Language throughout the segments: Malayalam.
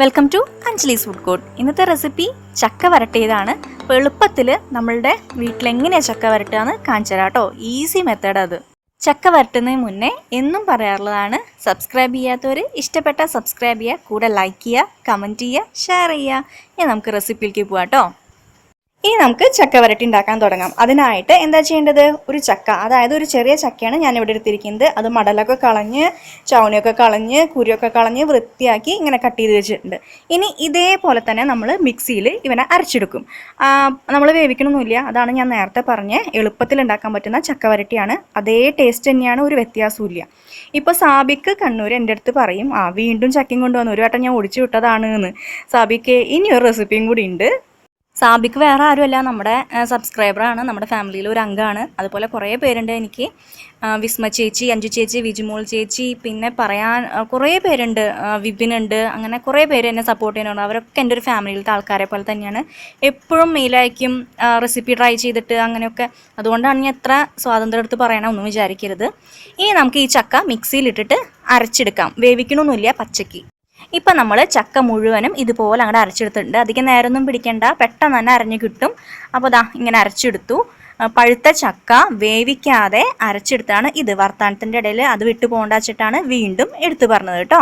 Welcome to Anjali's food court ഇന്നത്തെ റെസിപ്പി ചക്ക വരട്ടിയതാണ്. അപ്പോൾ എളുപ്പത്തിൽ നമ്മളുടെ വീട്ടിലെങ്ങനെയാണ് ചക്ക വരട്ടുകയെന്ന് കാണിച്ചു തരാം കേട്ടോ. ഈസി മെത്തേഡ് അത്. ചക്ക വരട്ടുന്നതിന് മുന്നേ എന്നും പറയാറുള്ളതാണ് സബ്സ്ക്രൈബ് ചെയ്യാത്തവർ ഇഷ്ടപ്പെട്ട സബ്സ്ക്രൈബ് ചെയ്യുക കൂടെ ലൈക്ക് ചെയ്യുക കമന്റ് ചെയ്യുക ഷെയർ ചെയ്യുക. ഇനി നമുക്ക് റെസിപ്പിയിലേക്ക് പോകാം കേട്ടോ. ഇനി നമുക്ക് ചക്ക വരട്ടി ഉണ്ടാക്കാൻ തുടങ്ങാം. അതിനായിട്ട് എന്താ ചെയ്യേണ്ടത്? ഒരു ചക്ക അതായത് ഒരു ചെറിയ ചക്കയാണ് ഞാൻ ഇവിടെ എടുത്തിരിക്കുന്നത്. അത് മടലൊക്കെ കളഞ്ഞ് ചവണിയൊക്കെ കളഞ്ഞ് കുരിയൊക്കെ കളഞ്ഞ് വൃത്തിയാക്കി ഇങ്ങനെ കട്ട് ചെയ്ത് വെച്ചിട്ടുണ്ട്. ഇനി ഇതേപോലെ തന്നെ നമ്മൾ മിക്സിയിൽ ഇവനെ അരച്ചെടുക്കും. നമ്മൾ വേവിക്കണമൊന്നുമില്ല അതാണ് ഞാൻ നേരത്തെ പറഞ്ഞ് എളുപ്പത്തിൽ ഉണ്ടാക്കാൻ പറ്റുന്ന ചക്ക വരട്ടിയാണ്. അതേ ടേസ്റ്റ് തന്നെയാണ് ഒരു വ്യത്യാസവും ഇല്ല. ഇപ്പോൾ സാബിക്ക് കണ്ണൂർ എന്റെ അടുത്ത് പറയും ആ വീണ്ടും ചക്കയും കൊണ്ടുവന്നു. ഒരു വട്ടം ഞാൻ ഒടിച്ചു വിട്ടതാണ് എന്ന് സാബിക്ക് ഇനി ഒരു റെസിപ്പിയും കൂടി ഉണ്ട്. സാബിക്ക് വേറെ ആരുമല്ല. നമ്മുടെ സബ്സ്ക്രൈബറാണ് നമ്മുടെ ഫാമിലിയിൽ ഒരു അംഗമാണ് അതുപോലെ കുറേ പേരുണ്ട് എനിക്ക്. വിസ്മ ചേച്ചി അഞ്ജു ചേച്ചി വിജുമോൾ ചേച്ചി പിന്നെ പറയാൻ കുറേ പേരുണ്ട്. വിബിൻ ഉണ്ട്. അങ്ങനെ കുറേ പേര് എന്നെ സപ്പോർട്ട് ചെയ്യുന്നുണ്ട്. അവരൊക്കെ എന്റെ ഒരു ഫാമിലിയിലത്തെ ആൾക്കാരെ പോലെ തന്നെയാണ്. എപ്പോഴും മെയിലയക്കും റെസിപ്പി ട്രൈ ചെയ്തിട്ട് അങ്ങനെയൊക്കെ. അതുകൊണ്ടാണ് ഞാൻ എത്ര സ്വാതന്ത്ര്യം എടുത്ത് പറയണമെന്നും വിചാരിക്കരുത്. ഇനി നമുക്ക് ഈ ചക്ക മിക്സിയിലിട്ടിട്ട് അരച്ചെടുക്കാം. വേവിക്കണമൊന്നുമില്ല പച്ചയ്ക്ക് ഇപ്പം നമ്മൾ ചക്ക മുഴുവനും ഇതുപോലെ അങ്ങോട്ട് അരച്ചെടുത്തിട്ടുണ്ട്. അധികം നേരമൊന്നും പിടിക്കണ്ട. പെട്ടെന്ന് തന്നെ അരഞ്ഞു കിട്ടും. അപ്പോൾ ദാ ഇങ്ങനെ അരച്ചെടുത്തു. പഴുത്ത ചക്ക വേവിക്കാതെ അരച്ചെടുത്താണ് ഇത്. വർത്താനത്തിന്റെ ഇടയിൽ അത് വിട്ടു പോകണ്ടാച്ചിട്ടാണ് വീണ്ടും എടുത്തു പറഞ്ഞത് കേട്ടോ.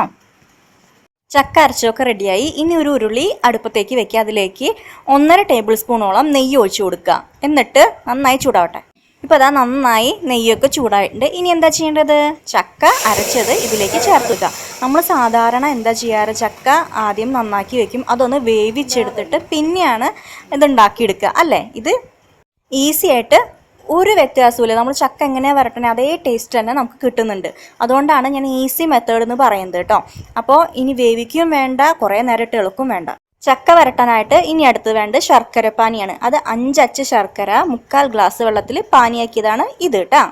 ചക്ക അരച്ചൊക്കെ റെഡിയായി. ഇനി ഒരു ഉരുളി അടുപ്പത്തേക്ക് വെക്കുക. അതിലേക്ക് ഒന്നര ടേബിൾ സ്പൂണോളം നെയ്യ് ഒഴിച്ചു കൊടുക്കുക. എന്നിട്ട് നന്നായി ചൂടാവട്ടെ. ഇപ്പോൾ അതാ നന്നായി നെയ്യൊക്കെ ചൂടായിട്ടുണ്ട്. ഇനി എന്താ ചെയ്യേണ്ടത്? ചക്ക അരച്ചത് ഇതിലേക്ക് ചേർത്ത് വെക്കുക നമ്മൾ സാധാരണ എന്താ ചെയ്യാറ്? ചക്ക ആദ്യം നന്നാക്കി വെക്കും. അതൊന്ന് വേവിച്ചെടുത്തിട്ട് പിന്നെയാണ് ഇത് ഉണ്ടാക്കിയെടുക്കുക അല്ലേ? ഇത് ഈസി ആയിട്ട് ഒരു വ്യത്യാസമില്ല നമ്മൾ ചക്ക എങ്ങനെയാണ് വരട്ടണേ അതേ ടേസ്റ്റ് തന്നെ നമുക്ക് കിട്ടുന്നുണ്ട്. അതുകൊണ്ടാണ് ഞാൻ ഈസി മെത്തേഡ് എന്ന് പറയുന്നത് കേട്ടോ. അപ്പോൾ ഇനി വേവിക്കുകയും വേണ്ട കുറേ നേരം ഇട്ട് ഇളക്കും വേണ്ട. ചക്ക വരട്ടാനായിട്ട് ഇനി അടുത്ത് വേണ്ടത് ശർക്കര പാനിയാണ്. അത് അഞ്ചച്ച് ശർക്കര മുക്കാൽ ഗ്ലാസ് വെള്ളത്തിൽ പാനിയാക്കിയതാണ് ഇത് കേട്ടോ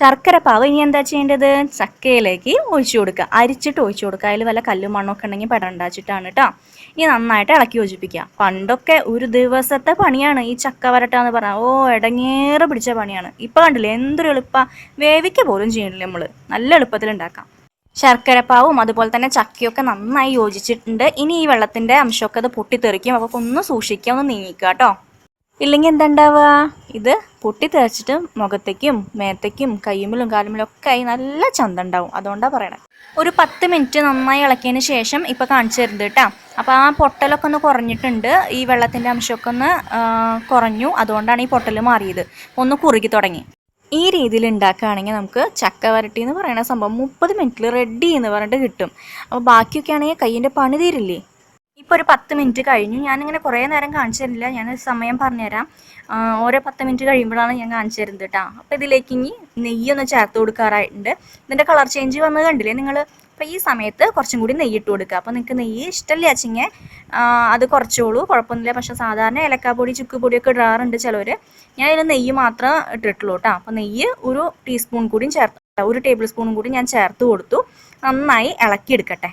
ശർക്കര പാവ് ഇനി എന്താ ചെയ്യേണ്ടത്? ചക്കയിലേക്ക് ഒഴിച്ചു കൊടുക്കുക. അരിച്ചിട്ട് ഒഴിച്ചു കൊടുക്കുക. അതിൽ വല്ല കല്ലും മണ്ണൊക്കെ ഉണ്ടെങ്കിൽ പടണ്ടാച്ചിട്ടാണ് കേട്ടോ ഇനി നന്നായിട്ട് ഇളക്കി യോജിപ്പിക്കുക. പണ്ടൊക്കെ ഒരു ദിവസത്തെ പണിയാണ് ഈ ചക്ക വരട്ടാന്ന് പറഞ്ഞാൽ ഓ ഇടങ്ങേറെ പിടിച്ച പണിയാണ്. ഇപ്പം കണ്ടില്ലേ? എന്തൊരു എളുപ്പ. വേവിക്ക പോലും ചെയ്യണില്ല നമ്മൾ നല്ല എളുപ്പത്തിൽ ഉണ്ടാക്കാം. ശർക്കരപ്പാവും അതുപോലെ തന്നെ ചക്കയൊക്കെ നന്നായി യോജിച്ചിട്ടുണ്ട്. ഇനി ഈ വെള്ളത്തിന്റെ അംശമൊക്കെ അത് പൊട്ടിത്തെറിക്കും. അപ്പോൾ ഒന്ന് സൂക്ഷിക്കുക ഒന്ന് നീങ്ങിക്കുക കേട്ടോ. ഇല്ലെങ്കിൽ എന്താ ഉണ്ടാവുക ഇത് പൊട്ടിത്തെറിച്ചിട്ട് മുഖത്തേക്കും മേത്തേക്കും കയ്യുമ്പിലും കാലുമ്പിലും ഒക്കെ ആയി നല്ല ചന്ത ഉണ്ടാവും. അതുകൊണ്ടാണ് പറയണത് ഒരു പത്ത് മിനിറ്റ് നന്നായി ഇളക്കിയതിന് ശേഷം ഇപ്പോൾ കാണിച്ചു തരുന്നത് കേട്ടോ. അപ്പോൾ ആ പൊട്ടലൊക്കെ ഒന്ന് കുറഞ്ഞിട്ടുണ്ട്. ഈ വെള്ളത്തിന്റെ അംശമൊക്കെ ഒന്ന് കുറഞ്ഞു. അതുകൊണ്ടാണ് ഈ പൊട്ടൽ മാറിയത്. ഒന്ന് കുറുകി തുടങ്ങി. ഈ രീതിയിൽ ഉണ്ടാക്കുകയാണെങ്കിൽ നമുക്ക് ചക്ക വരട്ടി എന്ന് പറയുന്ന സംഭവം മുപ്പത് മിനിറ്റിൽ റെഡി എന്ന് പറഞ്ഞിട്ട് കിട്ടും. അപ്പോൾ ബാക്കിയൊക്കെ ആണെങ്കിൽ കയ്യിന്റെ പണി തീരില്ലേ? ഇപ്പോൾ ഒരു പത്ത് മിനിറ്റ് കഴിഞ്ഞു. ഞാനിങ്ങനെ കുറേ നേരം കാണിച്ചു തരില്ല. ഞാൻ സമയം പറഞ്ഞുതരാം. ഓരോ പത്ത് മിനിറ്റ് കഴിയുമ്പോഴാണ് ഞാൻ കാണിച്ചു തരുന്നത് കേട്ടോ അപ്പോൾ ഇതിലേക്ക് ഇനി നെയ്യൊന്ന് ചേർത്ത് കൊടുക്കാറായിട്ടുണ്ട്. ഇതിന്റെ കളർ ചേഞ്ച് വന്നത് കണ്ടില്ലേ? നിങ്ങൾ അപ്പോൾ ഈ സമയത്ത് കുറച്ചും കൂടി നെയ്യ് ഇട്ട് കൊടുക്കുക. അപ്പോൾ നിങ്ങൾക്ക് നെയ്യ് ഇഷ്ടമല്ല വെച്ചിങ്ങ അത് കുറച്ചോളൂ. കുഴപ്പമൊന്നുമില്ല. പക്ഷേ സാധാരണ ഏലക്കാപ്പൊടി ചുക്കുപൊടിയൊക്കെ ഇടാറുണ്ട് ചിലവർ ഞാൻ ഇതിൽ നെയ്യ് മാത്രം ഇട്ടിട്ടുള്ളൂ കേട്ടോ. അപ്പോൾ നെയ്യ് ഒരു ടീസ്പൂൺ കൂടിയും ചേർത്ത് ഒരു ടേബിൾ സ്പൂണും കൂടി ഞാൻ ചേർത്ത് കൊടുത്തു. നന്നായി ഇളക്കിയെടുക്കട്ടെ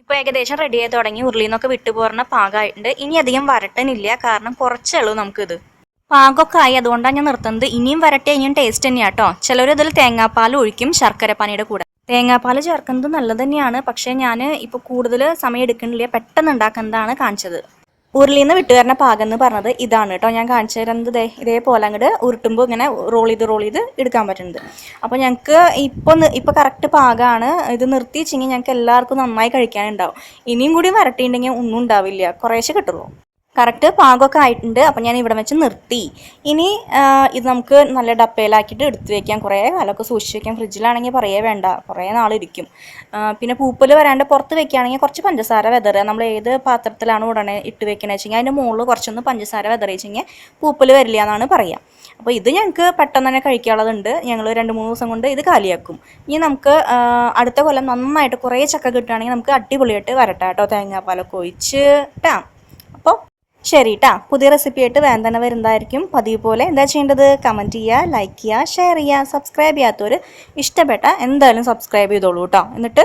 ഇപ്പോൾ ഏകദേശം റെഡി ആയി തുടങ്ങി. ഉരുളിയിൽ നിന്നൊക്കെ വിട്ടു പോരണ പാകമായിട്ടുണ്ട് ഇനി അധികം വരട്ടനില്ല. കാരണം കുറച്ചേ ഉള്ളൂ നമുക്കിത്. പാകമൊക്കെ ആയി. അതുകൊണ്ടാണ് ഞാൻ നിർത്തുന്നത്. ഇനിയും വരട്ടെ ഇനിയും ടേസ്റ്റ് തന്നെയാട്ടോ ചിലർ ഇതിൽ തേങ്ങാപ്പാൽ ഒഴിക്കും ശർക്കര പനിയുടെ കൂടെ. തേങ്ങാപ്പാൽ ചേർക്കുന്നത് നല്ലത് തന്നെയാണ്. പക്ഷേ ഞാൻ ഇപ്പോൾ കൂടുതൽ സമയം എടുക്കണില്ല പെട്ടെന്ന് ഉണ്ടാക്കുന്നതാണ് കാണിച്ചത്. ഉരുളിയിൽ നിന്ന് വിട്ടുവരുന്ന പാകം എന്ന് പറഞ്ഞത് ഇതാണ് കേട്ടോ ഞാൻ കാണിച്ചു തരുന്നത് ഇതേപോലെ അങ്ങോട്ട് ഉരുട്ടുമ്പോൾ ഇങ്ങനെ റോൾ ചെയ്ത് റോൾ ചെയ്ത് എടുക്കാൻ പറ്റുന്നത് അപ്പോൾ ഞങ്ങൾക്ക് ഇപ്പോൾ ഇപ്പോൾ കറക്റ്റ് പാകമാണ് ഇത് നിർത്തി വെച്ചെങ്കിൽ ഞങ്ങൾക്ക് എല്ലാവർക്കും നന്നായി കഴിക്കാനുണ്ടാവും. ഇനിയും കൂടി വരട്ടിയിട്ടുണ്ടെങ്കിൽ ഒന്നും ഉണ്ടാവില്ല. കുറേശ്ശെ കിട്ടുള്ളൂ. കറക്റ്റ് പാകമൊക്കെ ആയിട്ടുണ്ട്. അപ്പം ഞാൻ ഇവിടെ വെച്ച് നിർത്തി. ഇനി ഇത് നമുക്ക് നല്ല ഡപ്പയിലാക്കിയിട്ട് എടുത്തു വെക്കാം. കുറേ കാലമൊക്കെ സൂക്ഷിച്ച് വെക്കാം. ഫ്രിഡ്ജിലാണെങ്കിൽ പറയേ വേണ്ട. കുറേ നാളിരിക്കും. പിന്നെ പൂപ്പൽ വരാണ്ട് പുറത്ത് വെക്കുകയാണെങ്കിൽ കുറച്ച് പഞ്ചസാര വെതറുക. നമ്മൾ ഏത് പാത്രത്തിലാണ് ഉടനെ ഇട്ട് വെക്കണമെന്ന് വെച്ചെങ്കിൽ അതിന്റെ മുകളിൽ കുറച്ചൊന്ന് പഞ്ചസാര വെതറി വെച്ചെങ്കിൽ പൂപ്പൽ വരില്ല എന്നാണ് പറയുക അപ്പോൾ ഇത് ഞങ്ങൾക്ക് പെട്ടെന്ന് തന്നെ കഴിക്കാനുള്ളതുണ്ട്. ഞങ്ങൾ രണ്ട് മൂന്ന് ദിവസം കൊണ്ട് ഇത് കാലിയാക്കും. ഇനി നമുക്ക് അടുത്ത കൊല്ലം നന്നായിട്ട് കുറേ ചക്ക കിട്ടുകയാണെങ്കിൽ നമുക്ക് അടിപൊളിയായിട്ട് വരട്ടെ കേട്ടോ തേങ്ങാപ്പാലൊക്കെ ഒഴിച്ച് ട്ടാ അപ്പോൾ ശരി കേട്ടാ പുതിയ റെസിപ്പി ആയിട്ട് തന്നെ വരുന്നതായിരിക്കും. പതിവ് പോലെ എന്താ ചെയ്യേണ്ടത്? കമന്റ് ചെയ്യുക ലൈക്ക് ചെയ്യുക ഷെയർ ചെയ്യുക സബ്സ്ക്രൈബ് ചെയ്യാത്തവർ ഇഷ്ടപ്പെട്ട എന്തായാലും സബ്സ്ക്രൈബ് ചെയ്തോളൂ കേട്ടോ എന്നിട്ട്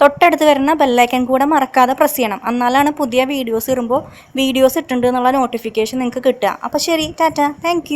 തൊട്ടടുത്ത് വരുന്ന ബെല്ലൈക്കൻ കൂടെ മറക്കാതെ പ്രസ് ചെയ്യണം. എന്നാലാണ് പുതിയ വീഡിയോസ് ഇടുമ്പോൾ വീഡിയോസ് ഇട്ടുണ്ട് എന്നുള്ള നോട്ടിഫിക്കേഷൻ നിങ്ങൾക്ക് കിട്ടുക. അപ്പോൾ ശരി ടാറ്റ. താങ്ക്